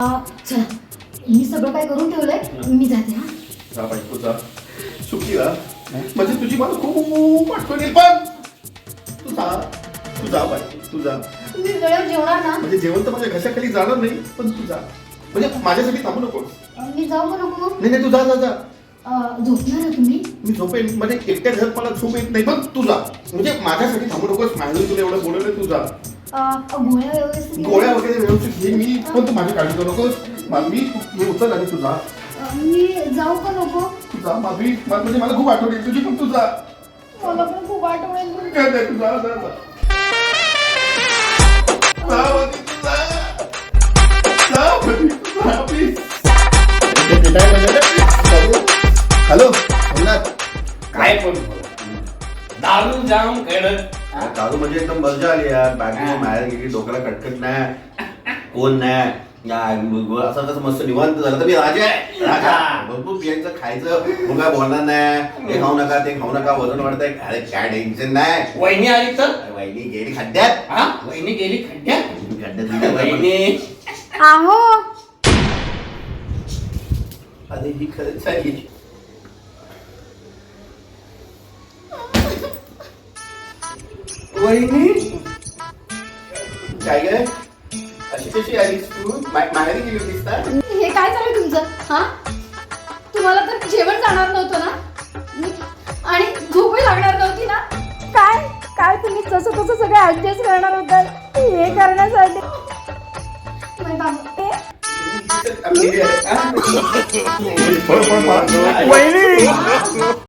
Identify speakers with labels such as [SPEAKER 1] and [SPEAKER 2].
[SPEAKER 1] चला. मी सगळं काय करून ठेवलंय? मी जाते हा.
[SPEAKER 2] जा बायको जा. सुखी जा म्हणजे तुझी मला खूप आठवण येईल. पण तू जा. तू जा बायको तू जा.
[SPEAKER 1] मी वेळेवर जेवणार ना?
[SPEAKER 2] म्हणजे जेवण तर माझ्या घशाखाली जाणार नाही पण तू जा. म्हणजे माझ्यासाठी थांबू नकोस.
[SPEAKER 1] मी जाऊ का नको?
[SPEAKER 2] नाही नाही तू जा जा जा.
[SPEAKER 1] झोपणार तुम्ही?
[SPEAKER 2] मी झोपेन. म्हणजे एकट्या घरात मला झोप येत नाही पण तू जा. म्हणजे माझ्यासाठी थांबू नकोस. माझं तुला एवढं बोलवलं तू जा.
[SPEAKER 1] गोळ्या व्यवस्थित.
[SPEAKER 2] गोळ्या वगैरे व्यवस्थित घे मी पण तू माझी काळजी करू नकोस मा- मी उचल आणि तू जा
[SPEAKER 1] आ, मी जाऊ का नको
[SPEAKER 2] तू जा माझी म्हणजे मला खूप आठवण येईल तुझी पण तू जा
[SPEAKER 1] मला पण खूप आठवण येईल.
[SPEAKER 2] काय नाही, तू जा. हॅलो
[SPEAKER 3] काय पण दारू जाम खेळत
[SPEAKER 4] दारू म्हणजे एकदम मजा आली यार. बाकी बाहेर गेली डोक्याला कटकट नाही. कोण नाही. असं कसं मस्त निवांत झालं. तर मी राजा आहे. राजा. भरपूर पियायचं खायचं. मग काय बोलणार नाही. हे खाऊ नका ते खाऊ नका. वजन वाढतंय. अरे काय टेन्शन नाही.
[SPEAKER 3] वहिनी आली तर?
[SPEAKER 4] वहिनी गेली खड्ड्यात.
[SPEAKER 3] हा? वहिनी गेली खड्ड्यात?
[SPEAKER 4] खड्ड्यात वहिनी.
[SPEAKER 1] आहो.
[SPEAKER 4] अरे ही खरंच आहे
[SPEAKER 2] वहिनी काय गे अशी कशी आलीस तू मा- माहेरी गेली होतीस
[SPEAKER 1] हे काय चालू तुमचं हा तुम्हाला तर जेवण जाणार नव्हतं ना मी- आणि झोपही लागणार नव्हती ना काय काय तुम्ही जसं तसं सगळं ऍडजस्ट करणार होता हे करण्यासाठी नाही बाबा,
[SPEAKER 2] आपली- हा? वहिनी